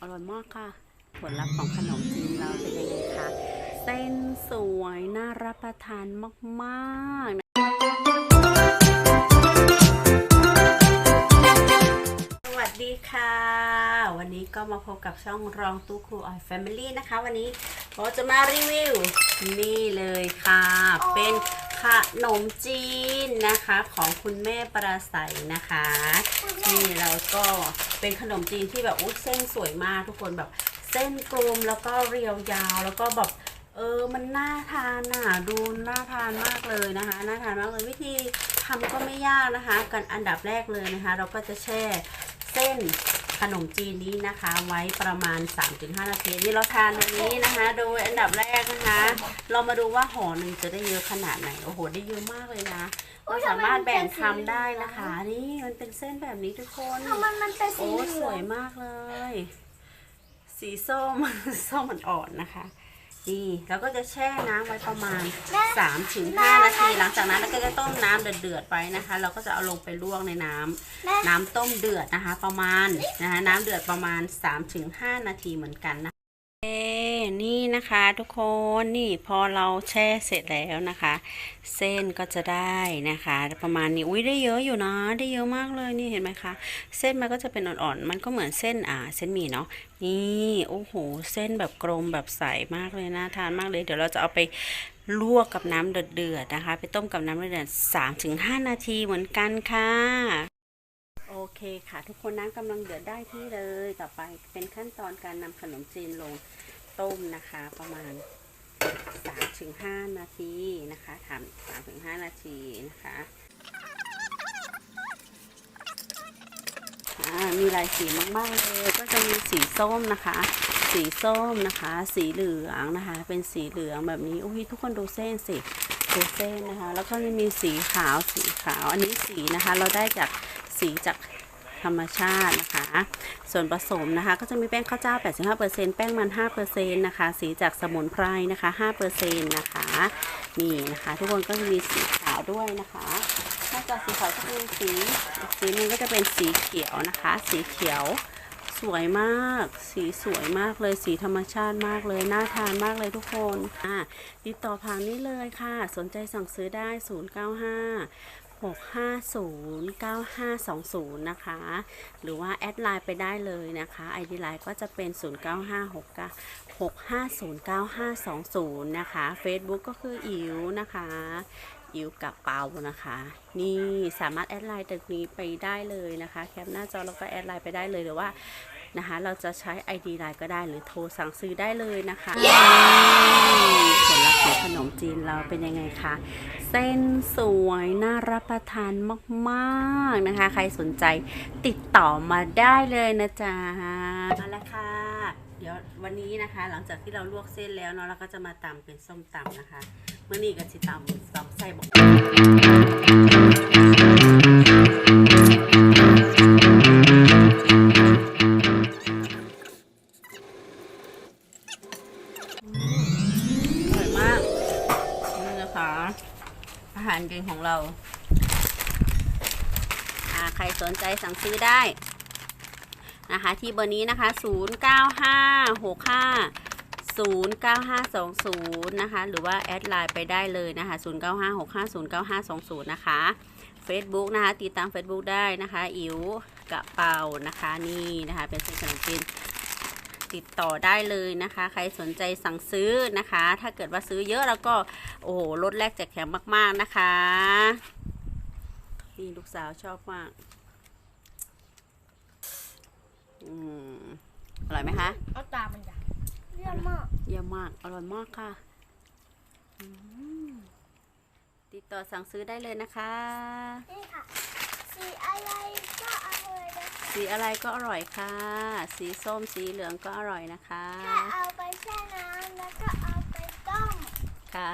อร่อยมากค่ะ ผลลัพธ์ของขนมจีนเราเป็นยังไงคะ เส้นสวยน่ารับประทานมากๆสวัสดีค่ะ วันนี้ก็มาพบกับช่องรองตู้ครูออยแฟมิลี่นะคะ วันนี้เราจะมารีวิวนี่เลยค่ะ เป็น ขนมจีนนะคะของคุณแม่ประใสนะคะนี่เราก็เป็นขนมจีนที่แบบอุ้เส้นสวยมากทุกคนแบบเส้นกลมแล้วก็เรียวยาวแล้วก็แบบเออมันน่าทานอะดูน่าทานมากเลยนะคะน่าทานมากเลยวิธีทำก็ไม่ยากนะคะ กันอันดับแรกเลยนะคะ เราก็จะแช่เส้น ขนมจีนนี้นะคะ ไว้ประมาณ 3-5 นาทีนี่เราทานวันนี้นะคะ โดยอันดับแรกนะคะ เรามาดูว่าห่อหนึ่งจะได้เยอะขนาดไหน โอ้โห ได้เยอะมากเลยนะอุ๊เรายสามารถแบ่งทำไมมันเป็นสีทำได้นะคะ นี่มันเป็นเส้นแบบนี้ทุกคนทำไมมันเป็นสีโอ้เหลืสอวยงมากเลย สีส้มส้มอ่อนๆนะคะ นี่เราก็จะแช่น้ำไว้ประมาณ3ถึง5นาที หลังจากนั้นเราก็จะต้มน้ำเดือดๆไปนะคะ เราก็จะเอาลงไปลวกในน้ำแม่น้ำต้มเดือดนะคะ ประมาณนะคะน้ำเดือดประมาณ3-5นาทีเหมือนกันนะเอ้ นี่นะคะทุกคนนี่พอเราแช่เสร็จแล้วนะคะ เส้นก็จะได้นะคะ ประมาณนี้อุ้ยได้เยอะอยู่นะ ได้เยอะมากเลยนี่เห็นไหมคะเส้นมันก็จะเป็นอ่อนๆมันก็เหมือนเส้นอ่าเส้นหมี่เนาะนี่โอ้โหเส้นแบบกลมแบบใสมากเลยน่าทานมากเลยเดี๋ยวเราจะเอาไปลวกกับน้ำเดือดๆนะคะ ไปต้มกับน้ำเดือดๆสามถึงห้านาทีเหมือนกันค่ะ คค่ะ ทุกคนน้ำกำลังเดือดได้ที่เลย ต่อไปเป็นขั้นตอนการนำขนมจีนลงต้มนะคะ ประมาณ3ถึง5นาทีนะคะทำ3ถึง5นาทีนะคะมีหลายสีมากๆเลย ก็จะมีสีส้มนะคะ สีส้มนะคะ สีเหลืองนะคะ เป็นสีเหลืองแบบนี้ อุ้ยทุกคนดูเส้นสิดูเส้นนะคะ แล้วก็จะมีสีขาว สีขาว อันนี้สีนะคะ เราได้จากสีจาก ธรรมชาตินะคะ ส่วนผสมนะคะ ก็จะมีแป้งข้าวเจ้า 85%แป้งมัน 5%นะคะ สีจากสมุนไพรนะคะ 5%นะคะ นี่นะคะ ทุกคนก็จะมีสีขาวด้วยนะคะนอกจากสีขาวก็มีสีสีนึงก็จะเป็นสีเขียวนะคะ สีเขียวสวยมาก สีสวยมากเลย สีธรรมชาติมากเลย น่าทานมากเลยทุกคน อะติดต่อผ่านนี้เลยค่ะ สนใจสั่งซื้อได้ 095 650 9520 นะคะ หรือว่าแอดไลน์ไปได้เลยนะคะ ID ไลน์ก็จะเป็น 0956 6509520 นะคะ Facebook ก็คืออิ๋วนะคะอิวกับเปานะคะ นี่สามารถแอดไลน์ตรงนี้ไปได้เลยนะคะ แคปหน้าจอแล้วก็แอดไลน์ไปได้เลยหรือว่า นะคะ เราจะใช้ ID ไลน์ก็ได้หรือโทรสั่งซื้อได้เลยนะคะผลลัพธ์ของขนมจีนเราเป็นยังไงคะเส้นสวยน่ารับประทานมากๆนะคะ ใครสนใจติดต่อมาได้เลยนะจ๊ะมาแล้วค่ะ เดี๋ยววันนี้นะคะ หลังจากที่เราลวกเส้นแล้วเนาะเราก็จะมาตำเป็นส้มตำนะคะเมื่อนี้ก็จะตำตำไส้บอก อาหารเย็นของเราใครสนใจสั่งซื้อได้นะคะที่เบอร์นี้นะคะ 0956509520 นะคะ หรือว่า แอดไลน์ไปได้เลยนะคะ 0956509520 นะคะ Facebook นะคะ ติดตาม Facebook ได้นะคะ อิ๋วกระเป๋านะคะ นี่นะคะ เป็นเส้นขนมจีน ติดต่อได้เลยนะคะ ใครสนใจสั่งซื้อนะคะ ถ้าเกิดว่าซื้อเยอะแล้วก็โอ้โหลดแรกแจกแถมมาก ๆ นะคะนี่ลูกสาวชอบมากอืมอร่อยไหมคะเอาตามันดังเยี่ยมมากเยี่ยมมาก อร่อยมากค่ะอืมติดต่อสั่งซื้อได้เลยนะคะ นี่ค่ะ สีอะไรก็อร่อยนะคะสีอะไรก็อร่อยค่ะ สีส้มสีเหลืองก็อร่อยนะคะถ้าเอาไปแช่น้ำแล้วก็เอาไปต้ม ค่ะ